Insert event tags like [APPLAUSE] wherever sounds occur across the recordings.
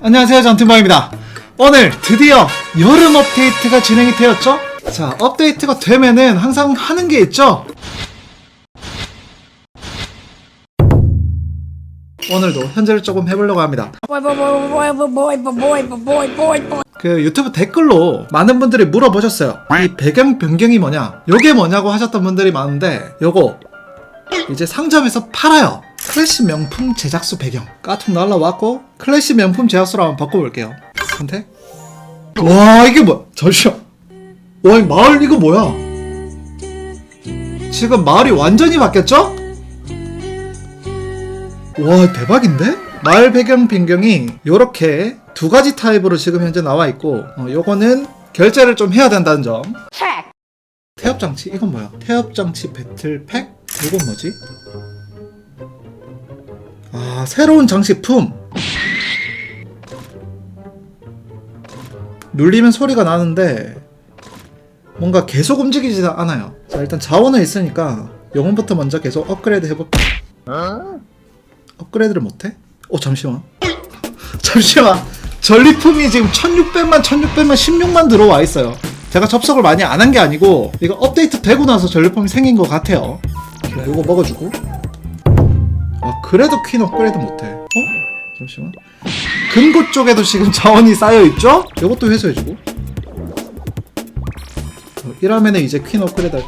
안녕하세요 전투바입니다. 오늘 드디어 여름 업데이트가 진행이 되었죠? 자 업데이트가 되면은 항상 하는 게 있죠? 오늘도 현재를 조금 해보려고 합니다. 그 유튜브 댓글로 많은 분들이 물어보셨어요. 이 배경 변경이 뭐냐? 요게 뭐냐고 하셨던 분들이 많은데 요거 이제 상점에서 팔아요. 클래식 명품 제작소 배경. 까통 날라왔고 클래식 명품 제작소로 한번 바꿔볼게요 선택 와 이게 뭐야 잠시만 와이 마을 이거 뭐야 지금 마을이 완전히 바뀌었죠? 와 대박인데? 마을 배경 변경이 요렇게 두 가지 타입으로 지금 현재 나와 있고 어, 요거는 결제를 좀 해야 된다는 점. 태엽 장치 이건 뭐야? 태엽 장치 배틀팩? 이건 뭐지? 아 새로운 장식품 눌리면 소리가 나는데 뭔가 계속 움직이지 않아요. 자 일단 자원은 있으니까 영혼부터 먼저 계속 업그레이드 해볼게 업그레이드를 못해? 어 잠시만. 잠시만. 전리품이 지금 1600만 1600만 16만 들어와 있어요. 제가 접속을 많이 안 한 게 아니고 이거 업데이트 되고 나서 전리품이 생긴 것 같아요. 자, 이거 먹어주고. 아 그래도 퀸 업그레이드 못해. 어? 잠시만 금고 쪽에도 지금 자원이 쌓여있죠? 이것도 회수해주고 어, 이러면은 이제 퀸 업그레이드 할...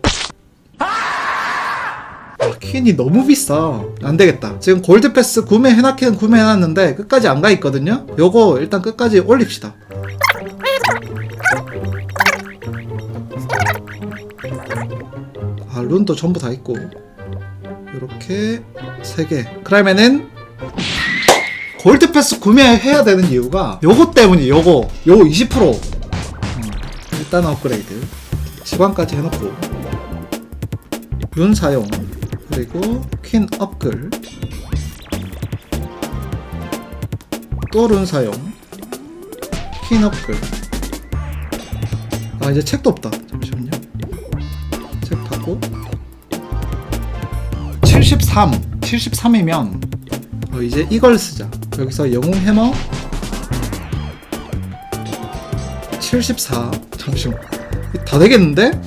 아, 퀸이 너무 비싸. 안 되겠다. 지금 골드 패스 구매해놨긴 구매해놨는데 끝까지 안 가 있거든요. 요거 일단 끝까지 올립시다. 아, 룬도 전부 다 있고. 요렇게 세 개. 그러면은 골드 패스 구매해야 되는 이유가 요거 때문이 요거. 요거 20%. 음, 일단 업그레이드. 지관까지 해놓고. 룬 사용. 그리고 퀸 업글 또 룬 사용 퀸 업글 아 이제 책도 없다 잠시만요 책 받고 73 73이면 어, 이제 이걸 쓰자 여기서 영웅 해머 74 잠시만 다 되겠는데?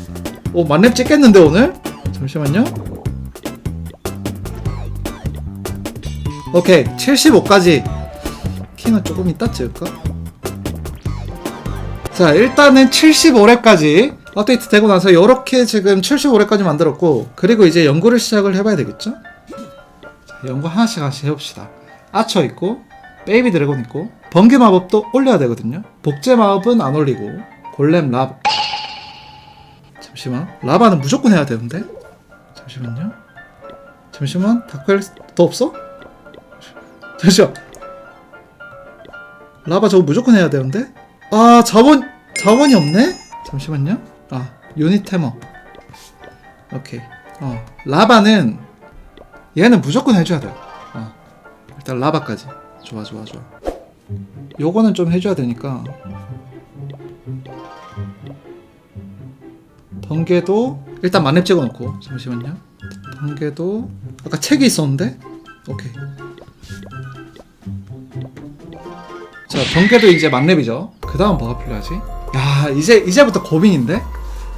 오 만렙 찍겠는데 오늘? 잠시만요 오케이 75까지 키는 조금 이따 찍을까? 자 일단은 75렙까지 업데이트 되고 나서 이렇게 지금 75렙까지 만들었고 그리고 이제 연구를 시작을 해봐야 되겠죠? 자, 연구 하나씩 하나씩 해봅시다 아처 있고 베이비 드래곤 있고 번개 마법도 올려야 되거든요. 복제 마법은 안 올리고 골렘 라바 잠시만. 라바는 무조건 해야 되는데? 잠시만요. 잠시만. 다크엘 더 없어? 잠시만. 라바 저거 무조건 해야 되는데? 아 자원 자원이 없네? 잠시만요. 아 유닛 테머. 오케이. 어 라바는 얘는 무조건 해줘야 돼요. 어 일단 라바까지 좋아 좋아 좋아 요거는 좀 해줘야 되니까 번개도 일단 만렙 찍어놓고 잠시만요 번개도 아까 책이 있었는데 오케이 자, 번개도 이제 만렙이죠. 그 다음 뭐가 필요하지? 야, 이제, 이제부터 고민인데?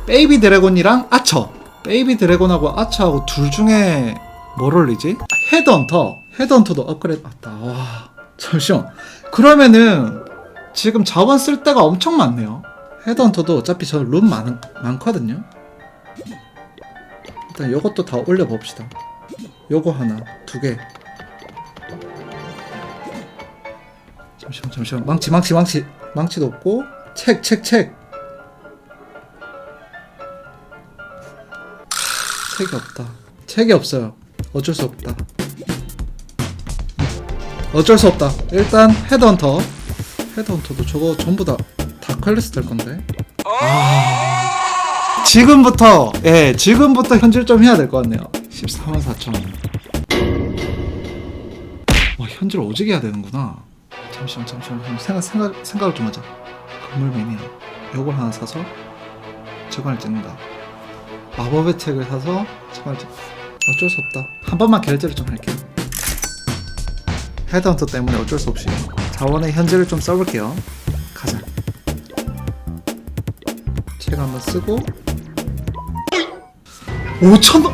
베이비 드래곤이랑 아처. 베이비 드래곤하고 아처하고 둘 중에 뭘 올리지? 헤드헌터. 헤드헌터도 업그레이드 맞다. 와, 잠시만. 그러면은, 지금 자원 쓸 데가 엄청 많네요. 헤드헌터도 어차피 저룬 많, 많거든요. 일단 요것도 다 올려봅시다. 요거 하나, 두 개. 잠시만 잠시만 망치 망치 망치 망치도 없고 책 책 책 책 이 없다 책이 없어요 어쩔 수 없다 어쩔 수 없다 일단 헤드헌터 헤드헌터도 저거 전부 다 다클래스 될 건데 아 지금부터 예 지금부터 현질 좀 해야 될 것 같네요 14만 4천 와 현질 오지게 해야 되는구나 잠시만 잠시만 잠시만. 생각 생각 생각을 좀 하자. 건물 매니아. 요걸 하나 사서 저걸 찍는다. 마법의 책을 사서 저걸 찍. 어쩔 수 없다. 한 번만 결제를 좀 할게요. 헤드헌터 때문에 어쩔 수 없이 자원의 현질을 좀 써볼게요. 가자. 책 한번 쓰고 5천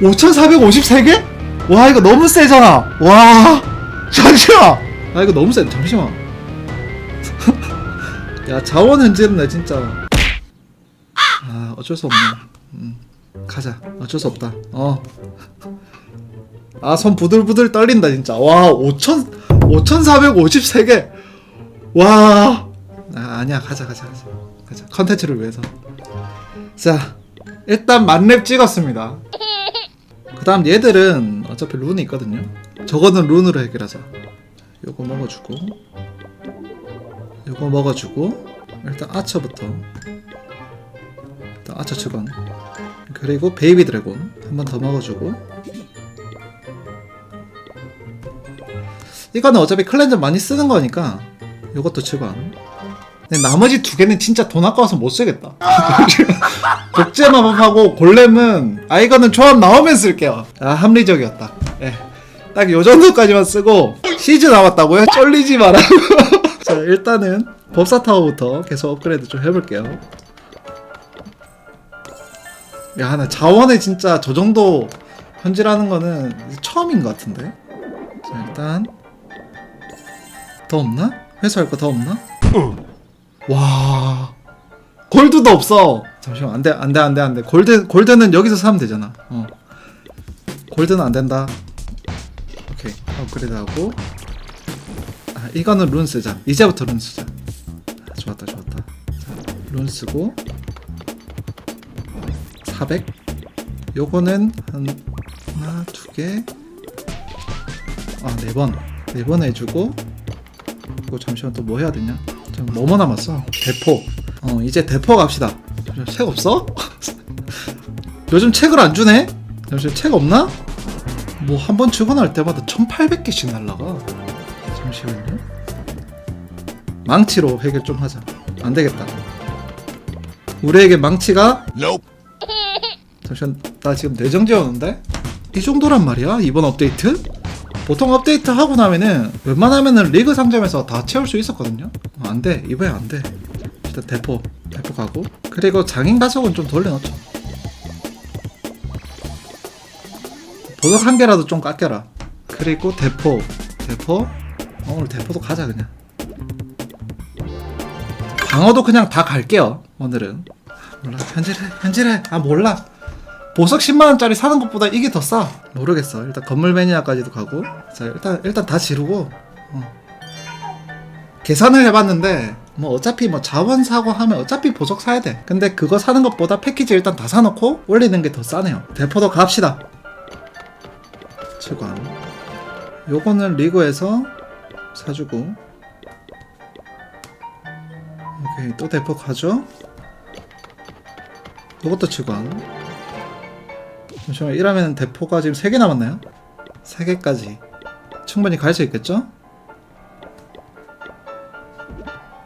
5,453개? 와 이거 너무 세잖아. 와 잠시만. 아 이거 너무 세. 잠시만. [LAUGHS] 야 자원 현질은 내 진짜. 아 어쩔 수 없네. 음, 가자. 어쩔 수 없다. 어. 아 손 부들부들 떨린다 진짜. 와 5천 5,453개. 와. 아 아니야 가자 가자 가자 가자 컨텐츠를 위해서. 자 일단 만렙 찍었습니다. 그 다음 얘들은 어차피 룬이 있거든요. 저거는 룬으로 해결하자. 요거 먹어주고 요거 먹어주고 일단 아처부터 일단 아처 측원 그리고 베이비 드래곤 한 번 더 먹어주고 이거는 어차피 클렌저 많이 쓰는 거니까 요것도 측원 근데 나머지 두 개는 진짜 돈 아까워서 못 쓰겠다. [LAUGHS] 독재 마법하고 골렘은 아 이거는 조합 나오면 쓸게요. 아 합리적이었다. 예. 딱 요 정도까지만 쓰고 시즈 나왔다고요? 쫄리지 마라 [LAUGHS] 자 일단은 법사 타워부터 계속 업그레이드 좀 해볼게요. 야 나 자원에 진짜 저 정도 현질하는 거는 처음인 것 같은데? 자 일단 더 없나? 회수할 거 더 없나? 와. 골드도 없어. 잠시만 안돼 안돼 안돼 안돼. 골드 골드는 여기서 사면 되잖아. 어. 골드는 안 된다. 오케이. 업그레이드 하고. 아 이거는 룬 쓰자. 이제부터 룬 쓰자. 아, 좋았다 좋았다. 자, 룬 쓰고. 400 요거는 한 하나 두 개 아네 번 네 번 해주고 그리고 잠시만 또 뭐 해야 되냐? 좀 뭐뭐 남았어? 대포. 어 이제 대포 갑시다. 책 없어? [LAUGHS] 요즘 책을 안 주네? 잠시만 책 없나? 뭐 한 번 출근할 때마다 1800개씩 날라가. 잠시만요. 망치로 해결 좀 하자. 안 되겠다. 우리에게 망치가? 잠시만 나 지금 내정지 오는데? 이 정도란 말이야? 이번 업데이트? 보통 업데이트 하고 나면은 웬만하면은 리그 상점에서 다 채울 수 있었거든요. 어, 안 돼. 이번에 안돼. 일단 대포 대포 가고. 그리고 장인 가속은 좀 돌려놓죠 보석 한 개라도 좀 깎여라. 그리고 대포 대포. 어, 오늘 대포도 가자 그냥. 방어도 그냥 다 갈게요 오늘은. 몰라 현질해 현질해 아 몰라 보석 10만원짜리 사는 것보다 이게 더 싸. 모르겠어. 일단 건물 매니아까지도 가고. 자 일단 일단 다 지르고 어. 계산을 해봤는데 뭐 어차피 뭐 자원 사고 하면 어차피 보석 사야 돼. 근데 그거 사는 것보다 패키지 일단 다 사놓고 올리는 게 더 싸네요. 대포도 갑시다. 치관 요거는 리그에서 사주고. 오케이 또 대포 가죠? 요것도 치관 잠시만 이러면 대포가 지금 3개 남았나요? 3개까지 충분히 갈 수 있겠죠?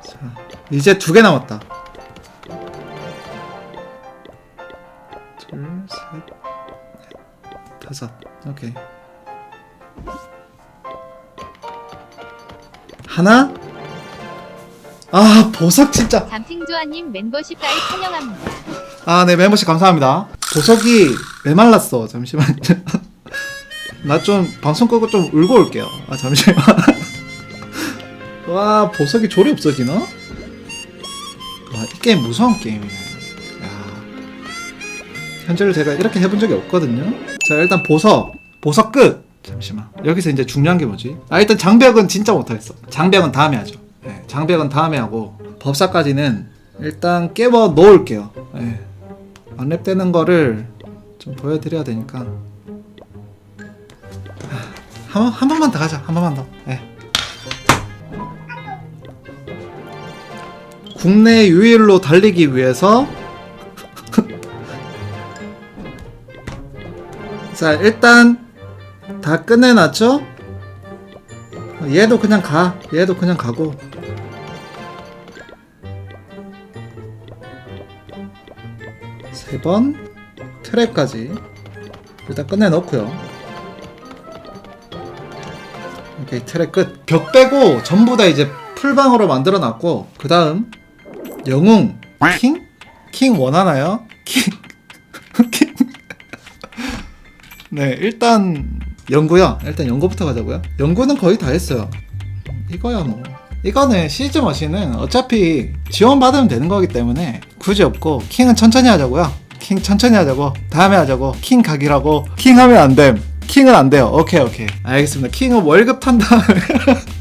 자 이제 2개 남았다 둘, 셋, 넷, 다섯 오케이 하나 아 보석 진짜 담팅조아님 멤버십 가입 환영합니다. 아, 네, 멤버십 감사합니다. 보석이 메말랐어. 잠시만요. [LAUGHS] 나 좀 방송 끄고 좀 울고 올게요. 아, 잠시만. [LAUGHS] 와, 보석이 조리 없어지나? 와, 이 게임 무서운 게임이네. 야. 현재를 제가 이렇게 해본 적이 없거든요. 자, 일단 보석. 보석 끝! 잠시만. 여기서 이제 중요한 게 뭐지? 아, 일단 장벽은 진짜 못하겠어. 장벽은 다음에 하죠. 네, 장벽은 다음에 하고, 법사까지는 일단 깨워 놓을게요. 네. 안랩 되는 거를 좀 보여드려야 되니까. 한, 한 번만 더 가자. 한 번만 더. 예. 국내 유일로 달리기 위해서 [LAUGHS] 자 일단 다 끝내놨죠? 얘도 그냥 가. 얘도 그냥 가고 세번 트랩까지 일단 끝내 넣고요 오케이 트랙 끝. 벽 빼고 전부 다 이제 풀방으로 만들어 놨고 그 다음 영웅 킹? 킹 원하나요? 킹? [LAUGHS] 킹? 네 일단 연구요. 일단 연구부터 가자고요. 연구는 거의 다 했어요. 이거야 뭐. 이거는 시즈 머신은 어차피 지원 받으면 되는 거기 때문에 굳이 없고 킹은 천천히 하자고요. 킹 천천히 하자고 다음에 하자고 킹 각이라고 킹 하면 안 됨. 킹은 안 돼요. 오케이 오케이 알겠습니다. 킹은 월급 탄 다음에 [LAUGHS]